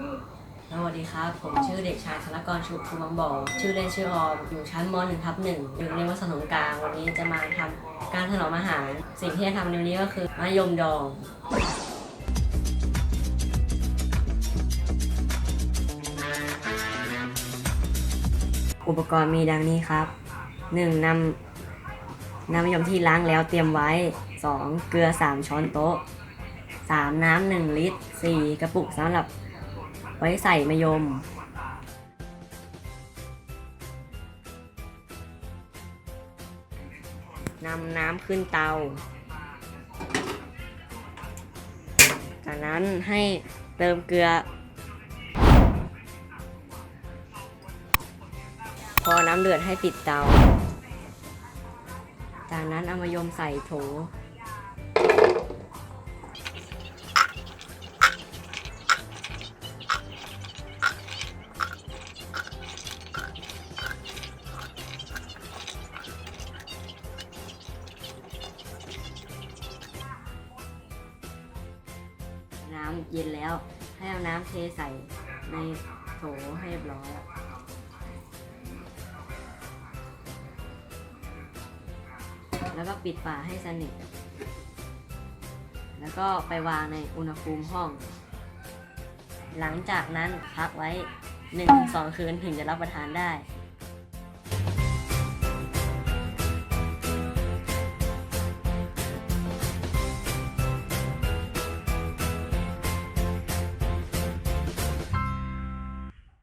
สวัสดีครับ ผมชื่อเด็กชายธนกรชุบภูมังบอกชื่อเล่นชื่อออมอยู่ชั้นม .1 ทับหนึ่งอยู่โรงเรียนวัดสนมกลาง วันนี้จะมาทำการถนอมอาหาร สิ่งที่จะทำในวันนี้ก็คือมะยมดองอุปกรณ์มีดังนี้ครับ 1. นำน้ำมะยมที่ล้างแล้วเตรียมไว้ 2. เกลือ 3 ช้อนโต๊ะ 3. น้ำ1ลิตร 4. กระปุกสำหรับ ไว้ใส่มะยม นำน้ำขึ้นเตา จากนั้นให้เติมเกลือ พอน้ำเดือดให้ปิดเตา จากนั้นเอามายมใส่โถ น้ำเย็นแล้ว ให้เอาน้ำเทใส่ในโถให้เรียบร้อยแล้วก็ปิดฝาให้สนิท แล้วก็ไปวางในอุณหภูมิห้อง หลังจากนั้นพักไว้ 1-2 คืนถึงจะรับประทานได้